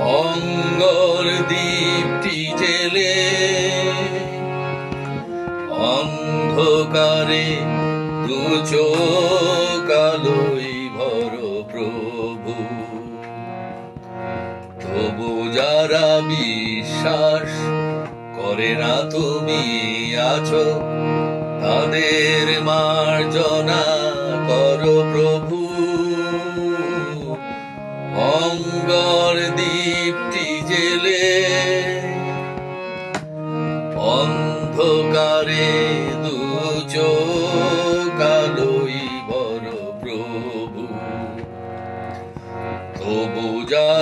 মঙ্গল দীপটি জেলে অন্ধকারে দু ভর যারা বিশ্বাস করে না তুমি আছো, তাদের মার্জনা করো প্রভু। অঙ্গর দীপটি জেলে অন্ধকারে দু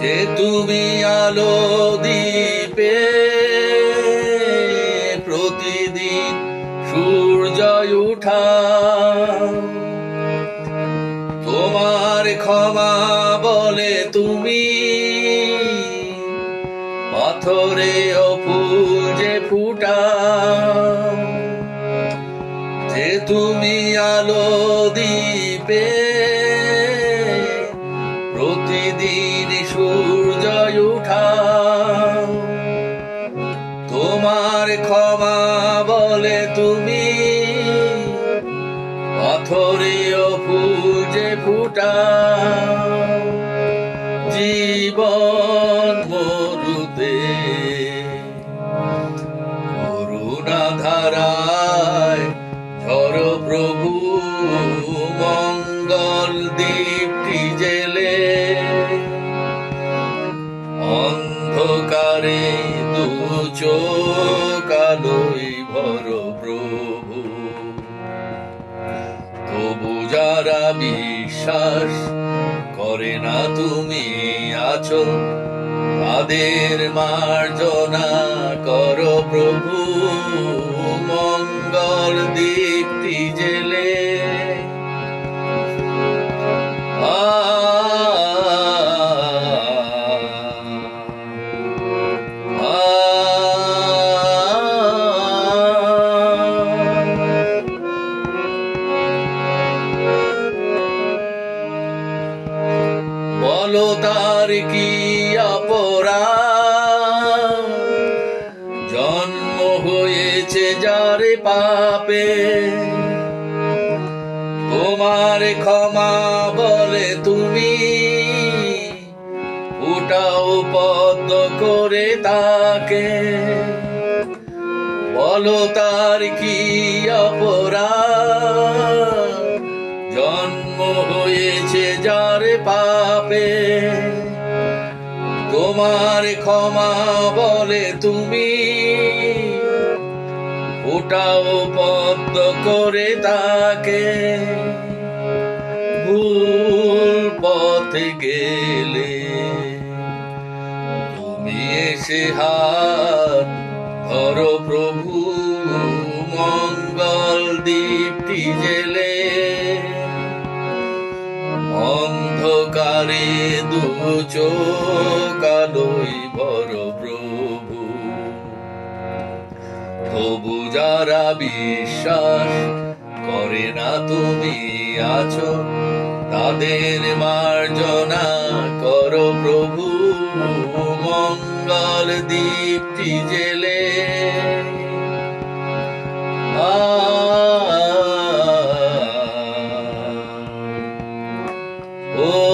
যে তুমি আলো দীপে প্রতিদিন সূর্য উঠা। তোমার ক্ষমা বলে তুমি পাথরে যে ফুটা। যে তুমি আলো দীপে তোমার ক্ষমা বলে তুমি। পাথরেও ফুল যে ফুটা জীবন মরুতে করুণা ধারায় ঝড় প্রভু, মঙ্গল দীপটি জেলে। অন্ধকারে দু চোকালোই ভর প্রভু। তবু যারা বিশ্বাস করে না তুমি আছো, তাদের মার্জনা করো প্রভু। মঙ্গল দীপ্তি বলো তার কি অপরাধ? জন্ম হয়েছে যার পাপে। তোমার ক্ষমা বলে তুমি উঠাও পদ্ম করে তাকে। বলো তার কি অপরাধ? জন্ম হয়েছে যার পাপে তোমার ক্ষমা বলে তুমি। ওটাও পদ্ম করে তাকে। ভুল পথে গেলে তুমি এসে হাত ধরো প্রভু, মঙ্গল দীপটি জেলে। অন্ধকারে দু চোকালোই বড় প্রভু। তবু যারা বিশ্বাস করে না তুমি আছো, তাদের মার্জনা করো প্রভু। মঙ্গল দীপটি জেলে। আ Oh.